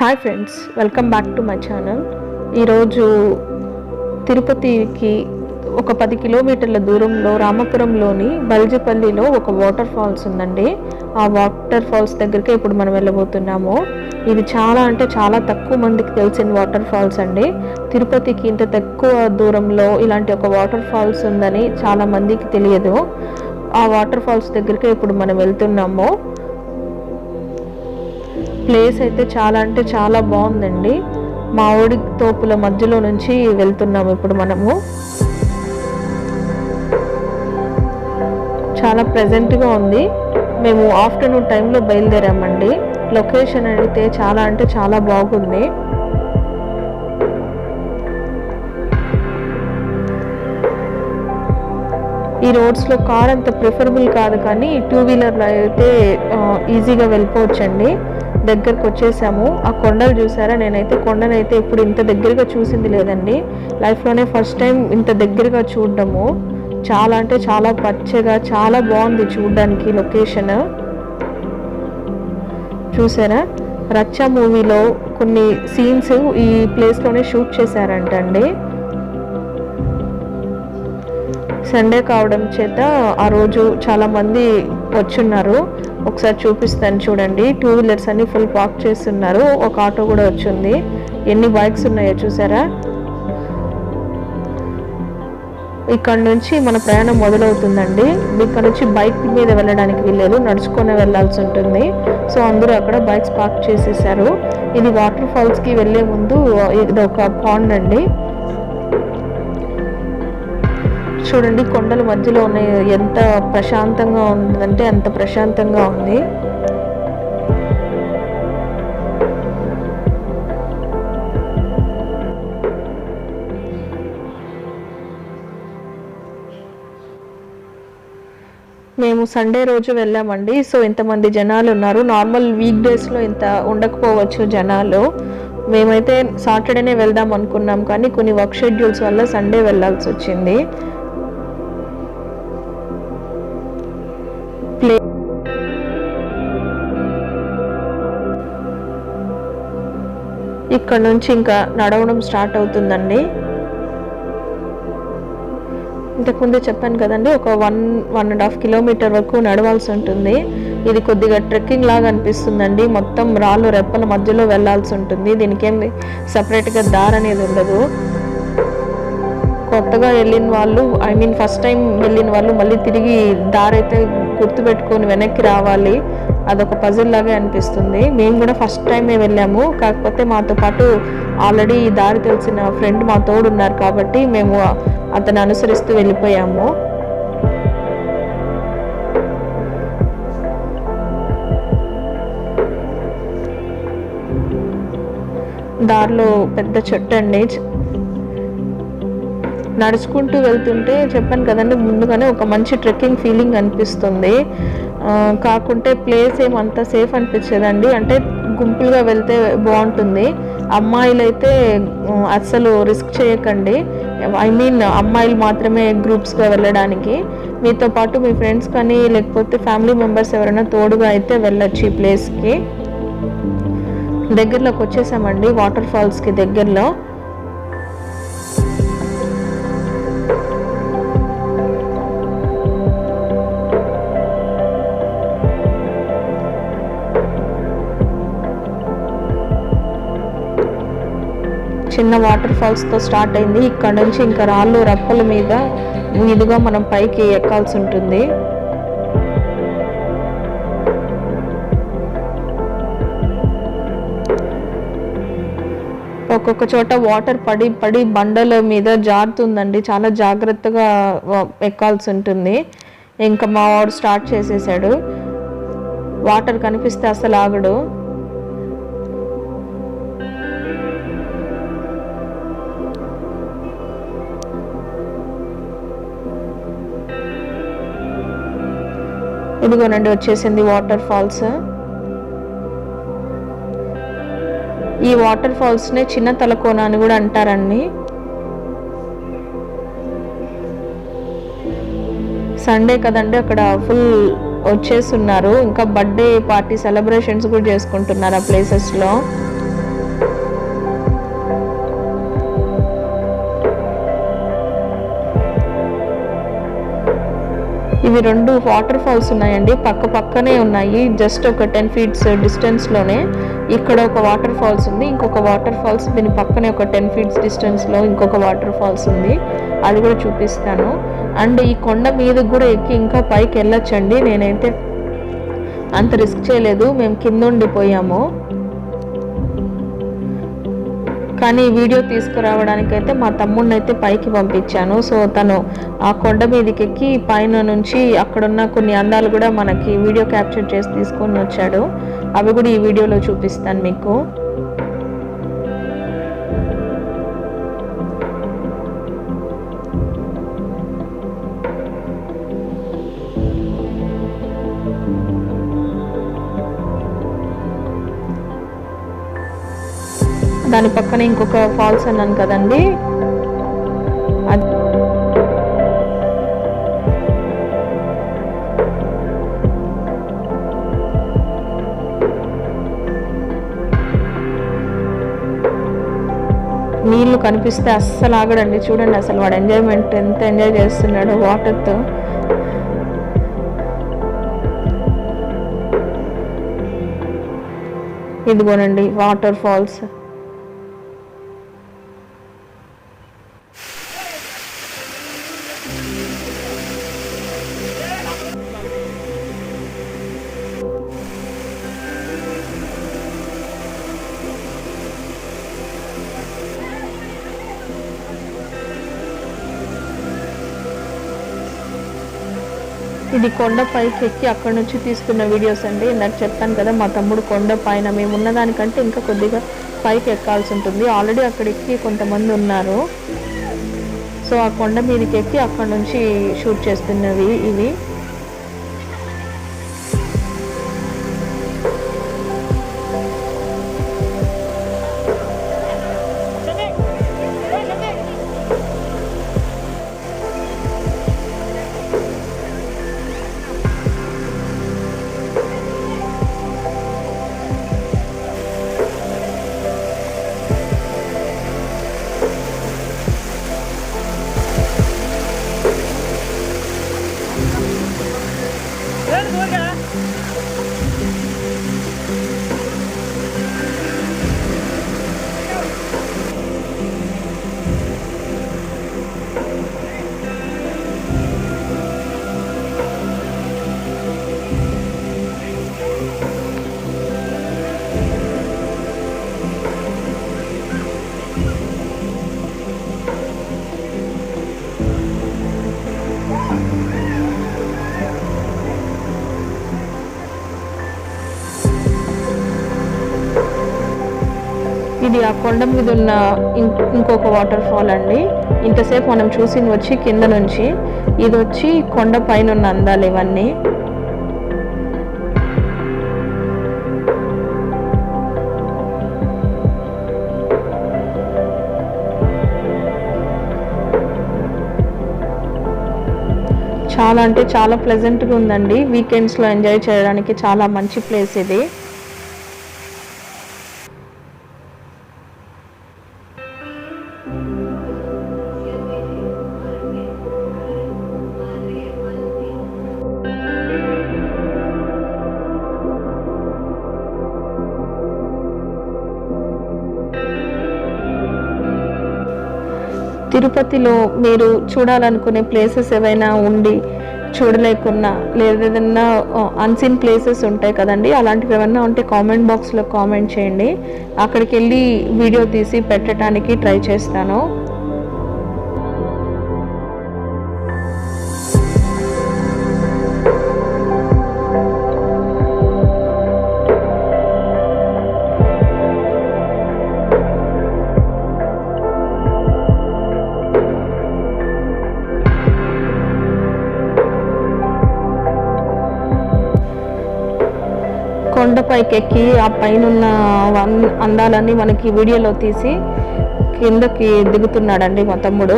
Hi friends welcome back to my channel ఈరోజు తిరుపతికి ఒక పది కిలోమీటర్ల దూరంలో రామపురంలోని బల్జపల్లిలో ఒక వాటర్ ఫాల్స్ ఉందండి. ఆ వాటర్ ఫాల్స్ దగ్గరికి ఇప్పుడు మనం వెళ్ళబోతున్నాము. ఇది చాలా అంటే చాలా తక్కువ మందికి తెలిసిన వాటర్ ఫాల్స్ అండి. తిరుపతికి ఇంత తక్కువ దూరంలో ఇలాంటి ఒక వాటర్ ఫాల్స్ ఉందని చాలా మందికి తెలియదు. ఆ వాటర్ ఫాల్స్ దగ్గరికి ఇప్పుడు మనం వెళ్తున్నాము. ప్లేస్ అయితే చాలా అంటే చాలా బాగుందండి. మామిడి తోపుల మధ్యలో నుంచి వెళ్తున్నాము ఇప్పుడు మనము. చాలా ప్రెజెంట్గా ఉంది. మేము ఆఫ్టర్నూన్ టైంలో బయలుదేరామండి. లొకేషన్ అయితే చాలా అంటే చాలా బాగుంది. ఈ రోడ్స్లో కార్ అంత ప్రిఫరబుల్ కాదు కానీ టూ వీలర్లో అయితే ఈజీగా వెళ్ళిపోవచ్చండి. దగ్గరకు వచ్చేసాము. ఆ కొండలు చూసారా? నేనైతే కొండనైతే ఇప్పుడు ఇంత దగ్గరగా చూసింది లేదండి. లైఫ్లోనే ఫస్ట్ టైం ఇంత దగ్గరగా చూడడము. చాలా అంటే చాలా పచ్చగా చాలా బాగుంది చూడడానికి లొకేషన్ చూసారా? రచ్చ మూవీలో కొన్ని సీన్స్ ఈ ప్లేస్లోనే షూట్ చేశారంటండి. సండే కావడం చేత ఆ రోజు చాలామంది వచ్చున్నారు. ఒకసారి చూపిస్తాను చూడండి. టూ వీలర్స్ అన్ని ఫుల్ పార్క్ చేస్తున్నారు. ఒక ఆటో కూడా వచ్చింది. ఎన్ని బైక్స్ ఉన్నాయో చూసారా? ఇక్కడ నుంచి మన ప్రయాణం మొదలవుతుందండి. ఇక్కడ నుంచి బైక్ మీద వెళ్ళడానికి వీల్లేదు. నడుచుకొని వెళ్ళాల్సి ఉంటుంది. సో అందరూ అక్కడ బైక్స్ పార్క్ చేసేసారు. ఇది వాటర్ ఫాల్స్కి వెళ్ళే ముందు ఇది ఒక పాండ్ అండి. చూడండి కొండల మధ్యలో ఉన్న ఎంత ప్రశాంతంగా ఉందంటే అంత ప్రశాంతంగా ఉంది. మేము సండే రోజు వెళ్ళామండి సో ఇంతమంది జనాలు ఉన్నారు. నార్మల్ వీక్ డేస్లో ఇంత ఉండకపోవచ్చు జనాలు. మేమైతే సాటర్డేనే వెళ్దాం అనుకున్నాం కానీ కొన్ని వర్క్ షెడ్యూల్స్ వల్ల సండే వెళ్ళాల్సి వచ్చింది. ఇక్కడ నుంచి ఇంకా నడవడం స్టార్ట్ అవుతుందండి. ఇంతకుముందే చెప్పాను కదండి ఒక one one and half kilometre వరకు నడవాల్సి ఉంటుంది. ఇది కొద్దిగా ట్రెక్కింగ్ లాగా అనిపిస్తుందండి. మొత్తం రాళ్ళు రెప్పల మధ్యలో వెళ్ళాల్సి ఉంటుంది. దీనికి ఏం సపరేట్గా దారి అనేది ఉండదు. కొత్తగా వెళ్ళిన వాళ్ళు ఐ మీన్ ఫస్ట్ టైం వెళ్ళిన వాళ్ళు మళ్ళీ తిరిగి దారైతే గుర్తుపెట్టుకొని వెనక్కి రావాలి. అదొక పజిల్ లాగే అనిపిస్తుంది. మేము కూడా ఫస్ట్ టైమే వెళ్ళాము. కాకపోతే మాతో పాటు ఆల్రెడీ దారి తెలిసిన ఫ్రెండ్ మా తోడు ఉన్నారు కాబట్టి మేము అతను అనుసరిస్తూ వెళ్ళిపోయాము. దారిలో పెద్ద చెట్టు అండి. నడుచుకుంటూ వెళ్తుంటే చెప్పాను కదండి ముందుగానే ఒక మంచి ట్రెక్కింగ్ ఫీలింగ్ అనిపిస్తుంది. కాకుంటే ప్లేస్ ఏమంత సేఫ్ అనిపించేదండి. అంటే గుంపులుగా వెళ్తే బాగుంటుంది. అమ్మాయిలు అయితే అస్సలు రిస్క్ చేయకండి. ఐ మీన్ అమ్మాయిలు మాత్రమే గ్రూప్స్గా వెళ్ళడానికి. మీతో పాటు మీ ఫ్రెండ్స్ కానీ లేకపోతే ఫ్యామిలీ మెంబర్స్ ఎవరైనా తోడుగా అయితే వెళ్ళొచ్చు ఈ ప్లేస్కి దగ్గరలోకి వచ్చేసామండి వాటర్ ఫాల్స్కి దగ్గరలో. చిన్న వాటర్ ఫాల్స్తో స్టార్ట్ అయింది. ఇక్కడ నుంచి ఇంకా రాళ్ళు రప్పల మీద మీదుగా మనం పైకి ఎక్కాల్సి ఉంటుంది. ఒక్కొక్క చోట వాటర్ పడి పడి బండల మీద జారుతుందండి. చాలా జాగ్రత్తగా ఎక్కాల్సి ఉంటుంది. ఇంకా మా వాడు స్టార్ట్ చేసేసాడు. వాటర్ కనిపిస్తే అసలు ఆగడు. ఇదిగోనండి వచ్చేసింది వాటర్ ఫాల్స్. ఈ వాటర్ ఫాల్స్ నే చిన్న తలకోన అని కూడా అంటారండి. సండే కదండి అక్కడ ఫుల్ వచ్చేస్తున్నారు. ఇంకా బర్త్డే పార్టీ సెలబ్రేషన్స్ కూడా చేసుకుంటున్నారు ఆ ప్లేసెస్లో. ఇవి రెండు వాటర్ ఫాల్స్ ఉన్నాయండి. పక్క పక్కనే ఉన్నాయి. జస్ట్ ఒక టెన్ ఫీట్స్ డిస్టెన్స్లోనే ఇక్కడ ఒక వాటర్ ఫాల్స్ ఉంది. ఇంకొక వాటర్ ఫాల్స్ దీని పక్కనే ఒక టెన్ ఫీట్స్ డిస్టెన్స్లో ఇంకొక వాటర్ ఫాల్స్ ఉంది. అది కూడా చూపిస్తాను. అండ్ ఈ కొండ మీద కూడా ఎక్కి ఇంకా పైకి వెళ్ళొచ్చండి. నేనైతే అంత రిస్క్ చేయలేదు. మేము కింద ఉండిపోయాము. కానీ వీడియో తీసుకురావడానికైతే మా తమ్ముడిని అయితే పైకి పంపించాను. సో తను ఆ కొండ మీదకి ఎక్కి పైన నుంచి అక్కడున్న కొన్ని అందాలు కూడా మనకి వీడియో క్యాప్చర్ చేసి తీసుకొని వచ్చాడు. అవి కూడా ఈ వీడియోలో చూపిస్తాను మీకు. దాని పక్కన ఇంకొక ఫాల్స్ అన్నాను కదండి. నీళ్ళు కనిపిస్తే అస్సలు ఆగడండి. చూడండి అసలు వాడు ఎంజాయ్మెంట్ ఎంత ఎంజాయ్ చేస్తున్నాడు వాటర్తో ఇదిగోనండి వాటర్ ఫాల్స్. ఇది కొండ పైకి ఎక్కి అక్కడ నుంచి తీసుకున్న వీడియోస్ అండి. నాకు చెప్పాను కదా మా తమ్ముడు కొండ పైన మేము ఉన్నదానికంటే ఇంకా కొద్దిగా పైకి ఎక్కాల్సి ఉంటుంది. ఆల్రెడీ అక్కడ ఎక్కి కొంతమంది ఉన్నారు. సో ఆ కొండ మీదకి ఎక్కి అక్కడ నుంచి షూట్ చేస్తున్నవి ఇవి. ఇది ఆ కొండ మీద ఉన్న ఇంకొక వాటర్ ఫాల్ అండి. ఇంతసేపు మనం చూసింది వచ్చి కింద నుంచి. ఇది వచ్చి కొండ పైన ఉన్న అందాలు ఇవన్నీ. చాలా అంటే చాలా ప్లెజెంట్గా ఉందండి. వీకెండ్స్లో ఎంజాయ్ చేయడానికి చాలా మంచి ప్లేస్ ఇది. తిరుపతిలో మీరు చూడాలనుకునే ప్లేసెస్ ఏవైనా ఉండి చూడలేకున్నా లేదా ఏదైనా అన్సీన్ ప్లేసెస్ ఉంటాయి కదండి అలాంటివి ఏమైనా ఉంటే కామెంట్ బాక్స్లో కామెంట్ చేయండి. అక్కడికి వెళ్ళి వీడియో తీసి పెట్టడానికి ట్రై చేస్తాను. కొండపైకి ఎక్కి ఆ పైన ఉన్న అందాలన్నీ మనకి వీడియోలో తీసి కిందకి దిగుతున్నాడండి మా తమ్ముడు.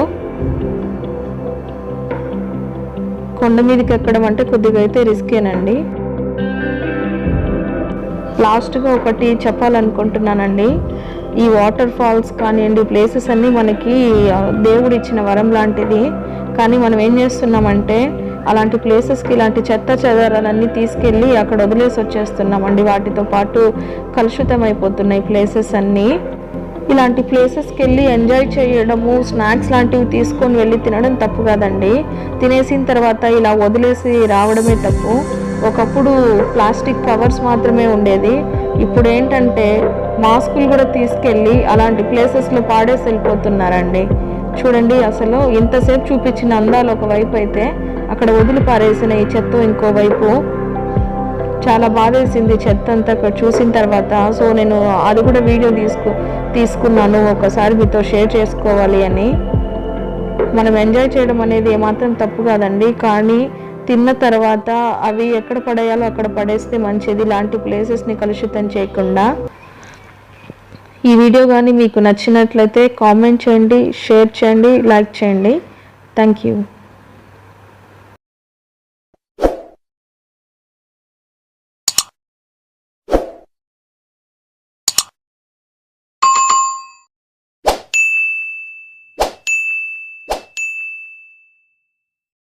కొండ మీదకి ఎక్కడం అంటే కొద్దిగా అయితే రిస్కేనండి. లాస్ట్గా ఒకటి చెప్పాలనుకుంటున్నానండి. ఈ వాటర్ ఫాల్స్ కానివ్వండి ప్లేసెస్ అన్నీ మనకి దేవుడు ఇచ్చిన వరం లాంటిది. కానీ మనం ఏం చేస్తున్నామంటే అలాంటి ప్లేసెస్కి ఇలాంటి చెత్త చెదారాలన్నీ తీసుకెళ్ళి అక్కడ వదిలేసి వచ్చేస్తున్నామండి. వాటితో పాటు కలుషితం అయిపోతున్నాయి ప్లేసెస్ అన్నీ. ఇలాంటి ప్లేసెస్కి వెళ్ళి ఎంజాయ్ చేయడము స్నాక్స్ లాంటివి తీసుకొని వెళ్ళి తినడం తప్పు కాదండి. తినేసిన తర్వాత ఇలా వదిలేసి రావడమే తప్పు. ఒకప్పుడు ప్లాస్టిక్ కవర్స్ మాత్రమే ఉండేది. ఇప్పుడు ఏంటంటే మాస్కులు కూడా తీసుకెళ్ళి అలాంటి ప్లేసెస్లో పాడేసి వెళ్ళిపోతున్నారండి. చూడండి అసలు ఇంతసేపు చూపించిన అందాలు ఒకవైపు అయితే అక్కడ వదిలి పారేసిన ఈ చెత్త ఇంకోవైపు చాలా బాధేసింది చెత్త అంతా అక్కడ చూసిన తర్వాత. సో నేను అది కూడా వీడియో తీసుకు తీసుకున్నాను ఒకసారి మీతో షేర్ చేసుకోవాలి అని. మనం ఎంజాయ్ చేయడం అనేది ఏమాత్రం తప్పు కాదండి. కానీ తిన్న తర్వాత అవి ఎక్కడ పడేయాలో అక్కడ పడేస్తే మంచిది. ఇలాంటి ప్లేసెస్ని కలుషితం చేయకుండా. ఈ వీడియో కానీ మీకు నచ్చినట్లయితే కామెంట్ చేయండి షేర్ చేయండి లైక్ చేయండి. Thank you.